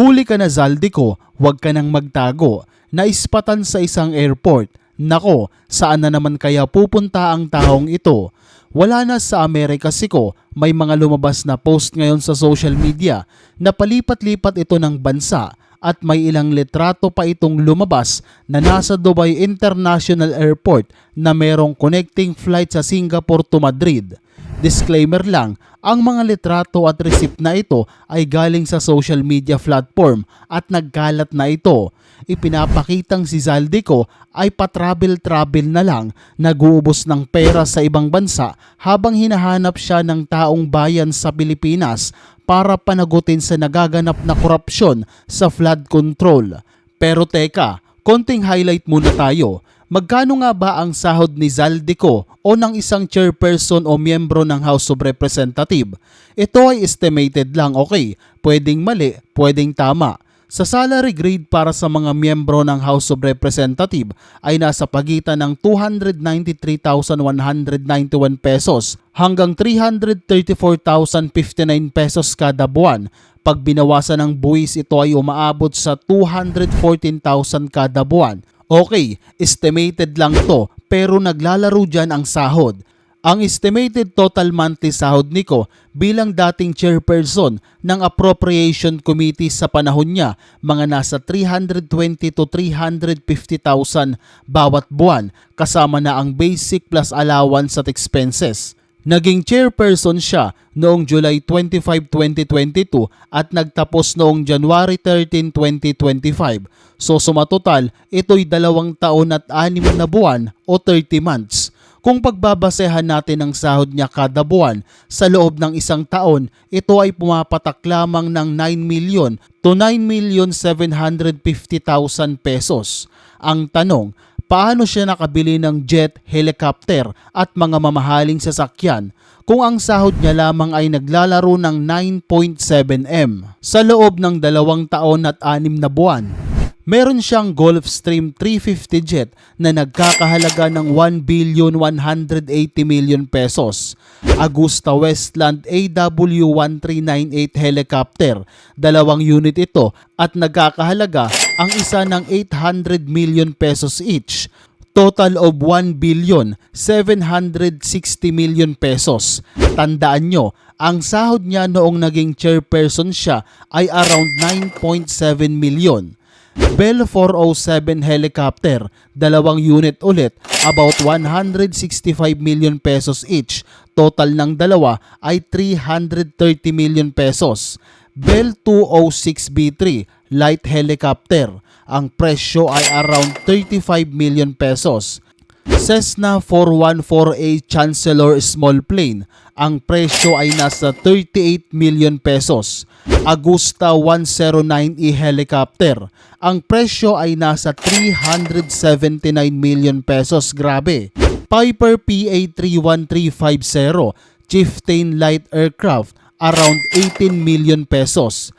Huli ka na Zaldico, huwag ka nang magtago. Naispatan sa isang airport. Nako, saan na naman kaya pupunta ang taong ito? Wala na sa Amerika siko, may mga lumabas na post ngayon sa social media na palipat-lipat ito ng bansa at may ilang litrato pa itong lumabas na nasa Dubai International Airport na merong connecting flight sa Singapore to Madrid. Disclaimer lang, ang mga litrato at receipt na ito ay galing sa social media platform at nagkalat na ito. Ipinapakitang si Zaldico ay pa-travel-travel na lang, naguubos ng pera sa ibang bansa habang hinahanap siya ng taong bayan sa Pilipinas para panagutin sa nagaganap na korupsyon sa flood control. Pero teka, konting highlight muna tayo. Magkano nga ba ang sahod ni Zaldico o ng isang chairperson o miyembro ng House of Representative? Ito ay estimated lang, okay? Pwedeng mali, pwedeng tama. Sa salary grade para sa mga miyembro ng House of Representative ay nasa pagitan ng 293,191 pesos hanggang 334,059 pesos kada buwan. Pag binawasan ng buwis ito ay umaabot sa 214,000 kada buwan. Okay, estimated lang to pero naglalaro dyan ang sahod. Ang estimated total monthly sahod niko bilang dating chairperson ng Appropriation Committee sa panahon niya mga nasa 320 to 350,000 bawat buwan kasama na ang basic plus allowance at expenses. Naging chairperson siya noong July 25, 2022 at nagtapos noong January 13, 2025. So sumatotal, ito'y dalawang taon at anim na buwan o 30 months. Kung pagbabasehan natin ang sahod niya kada buwan sa loob ng isang taon, ito ay pumapatak lamang ng 9 million to 9 million 750,000 pesos. Ang tanong, paano siya nakabili ng jet, helicopter at mga mamahaling sasakyan kung ang sahod niya lamang ay naglalaro ng 9.7M sa loob ng dalawang taon at anim na buwan? Meron siyang Gulfstream 350 jet na nagkakahalaga ng 1 billion 180 million pesos. Agusta Westland AW1398 helicopter, dalawang unit ito at nagkakahalaga ang isa ng 800 million pesos each. Total of 1 billion 760 million pesos. Tandaan nyo, ang sahod niya noong naging chairperson siya ay around 9.7 million. Bell 407 helicopter, dalawang unit ulit, about 165 million pesos each. Total ng dalawa ay 330 million pesos. Bell 206B3 light helicopter, ang presyo ay around 35 million pesos. Cessna 414A Chancellor Small Plane, ang presyo ay nasa 38 million pesos. Agusta 109E Helicopter, ang presyo ay nasa 379 million pesos. Grabe. Piper PA31350 Chieftain Light Aircraft, around 18 million pesos.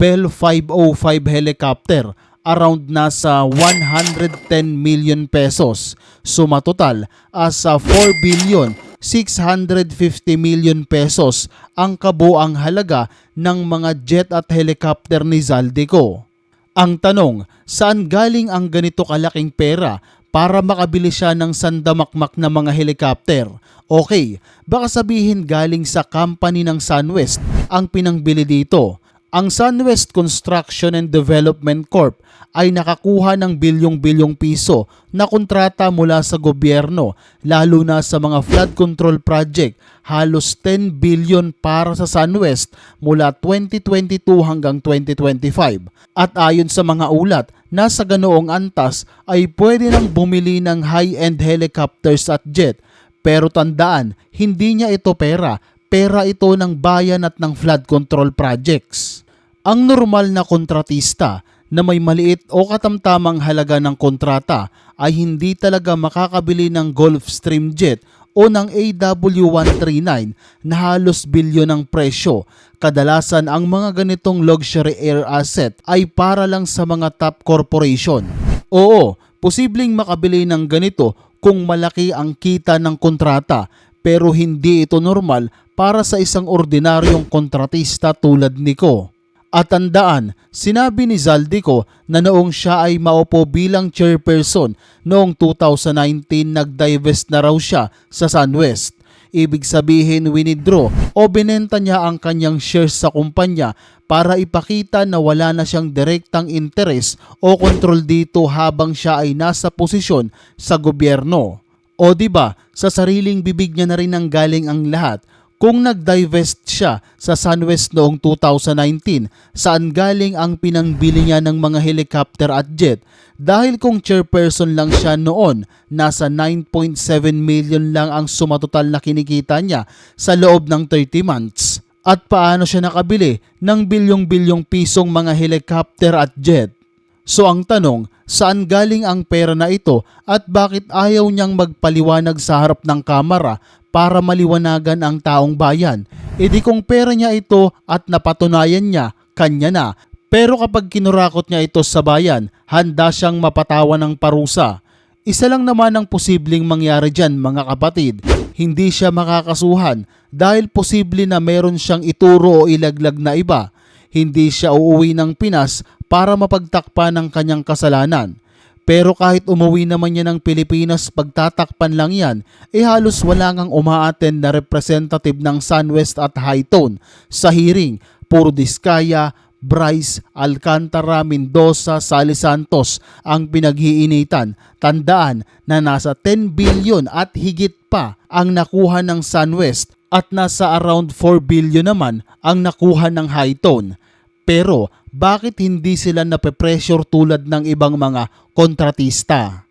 Bell 505 Helicopter, around nasa 110 million pesos. Suma total asa 4 billion 650 million pesos ang kabuang halaga ng mga jet at helicopter ni Zaldico. Ang tanong, saan galing ang ganito kalaking pera para makabili siya ng sandamakmak na mga helicopter? Okay, baka sabihin galing sa company ng SunWest ang pinangbili dito. Ang SunWest Construction and Development Corp ay nakakuha ng bilyong-bilyong piso na kontrata mula sa gobyerno lalo na sa mga flood control project halos 10 billion para sa SunWest mula 2022 hanggang 2025. At ayon sa mga ulat, nasa ganoong antas ay pwede nang bumili ng high-end helicopters at jet pero tandaan, hindi niya ito pera, pera ito ng bayan at ng flood control projects. Ang normal na kontratista na may maliit o katamtamang halaga ng kontrata ay hindi talaga makakabili ng Gulfstream jet o ng AW139 na halos bilyon ng presyo. Kadalasan ang mga ganitong luxury air asset ay para lang sa mga top corporation. Oo, posibleng makabili ng ganito kung malaki ang kita ng kontrata pero hindi ito normal para sa isang ordinaryong kontratista tulad ni ko. At tandaan, sinabi ni Zaldico na noong siya ay maupo bilang chairperson noong 2019 nag-divest na raw siya sa SunWest. Ibig sabihin winidraw o binenta niya ang kanyang shares sa kumpanya para ipakita na wala na siyang direktang interes o kontrol dito habang siya ay nasa posisyon sa gobyerno. O di ba, sa sariling bibig niya na rin ang galing ang lahat kung nag-divest siya sa SunWest noong 2019, saan galing ang pinangbili niya ng mga helicopter at jet? Dahil kung chairperson lang siya noon, nasa 9.7 million lang ang sumatotal na kinikita niya sa loob ng 30 months. At paano siya nakabili ng bilyong-bilyong pisong mga helicopter at jet? So ang tanong, saan galing ang pera na ito at bakit ayaw niyang magpaliwanag sa harap ng kamera para maliwanagan ang taong bayan? E di kung pera niya ito at napatunayan niya, kanya na. Pero kapag kinurakot niya ito sa bayan, handa siyang mapatawan ng parusa. Isa lang naman ang posibleng mangyari dyan mga kapatid. Hindi siya makakasuhan dahil posible na meron siyang ituro o ilaglag na iba. Hindi siya uuwi ng Pinas para mapagtakpan ng kanyang kasalanan. Pero kahit umuwi naman niya ng Pilipinas pagtatakpan lang yan, eh halos wala ngang umaattend na representative ng SunWest at Hightone sa hearing. Puro Diskaya, Bryce, Alcantara, Mendoza, Sally Santos ang pinaghiinitan. Tandaan na nasa 10 billion at higit pa ang nakuha ng SunWest at nasa around 4 billion naman ang nakuha ng Hightone. Pero bakit hindi sila nape-pressure tulad ng ibang mga kontratista?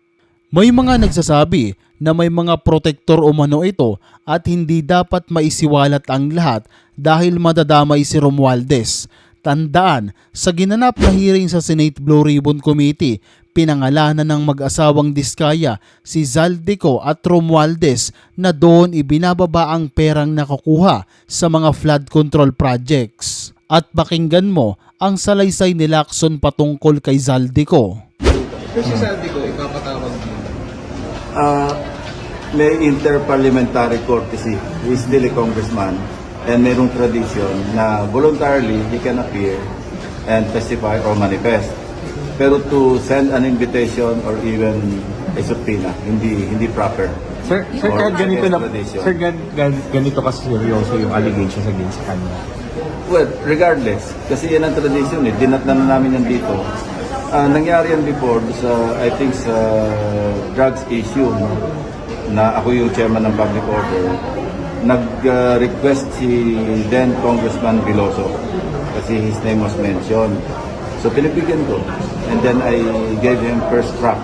May mga nagsasabi na may mga protektor umano ito at hindi dapat maisiwalat ang lahat dahil madadamay si Romualdez. Tandaan, sa ginanap na hearing sa Senate Blue Ribbon Committee, pinangalanan ng mag-asawang Diskaya si Zaldico at Romualdez na doon ibinababa ang perang nakukuha sa mga flood control projects. At pakinggan mo ang salaysay ni Lacson patungkol kay Zaldico. Pero si ko, ipapatawag uh, may interparliamentary courtesy. He's still a congressman and mayroong tradition na voluntarily he can appear and testify or manifest. Pero to send an invitation or even a subpoena, hindi hindi proper. Sir, sir ganito na, sir, gan, gan, ganito kasi seryoso yung allegations against sa kanya. Well, regardless, kasi yan ang tradition eh. Dinatnan na namin yan dito. Ah, nangyari yan before sa, I think, sa drugs issue, no? na ako yung chairman ng public order. Nag-request si then Congressman Biloso kasi his name was mentioned. So pinipigyan ko. And then I gave him first track.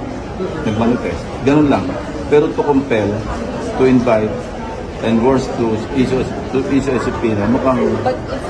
Nag-manifest. Ganun lang. Pero to compel, to invite, and worse to issue, to issue a subpoena, mukhang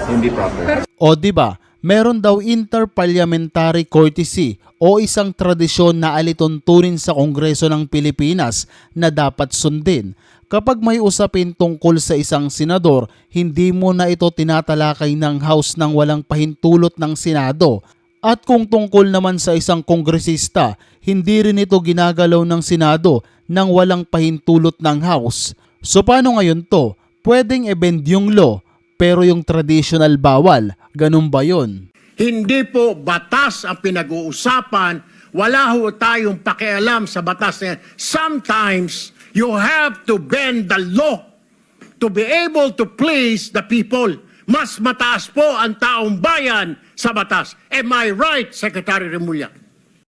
hindi proper. O di ba? Meron daw interparliamentary courtesy o isang tradisyon na alituntunin sa Kongreso ng Pilipinas na dapat sundin. Kapag may usapin tungkol sa isang senador, hindi mo na ito tinatalakay ng House ng walang pahintulot ng Senado. At kung tungkol naman sa isang kongresista, hindi rin ito ginagalaw ng Senado nang walang pahintulot ng House. So paano ngayon to? Pwedeng i-bend yung law, pero yung traditional bawal. Ganun ba yun? Hindi po batas ang pinag-uusapan. Wala ho tayong pakialam sa batas na. Sometimes, you have to bend the law to be able to please the people. Mas mataas po ang taong bayan sa batas. Am I right, Secretary Remulla?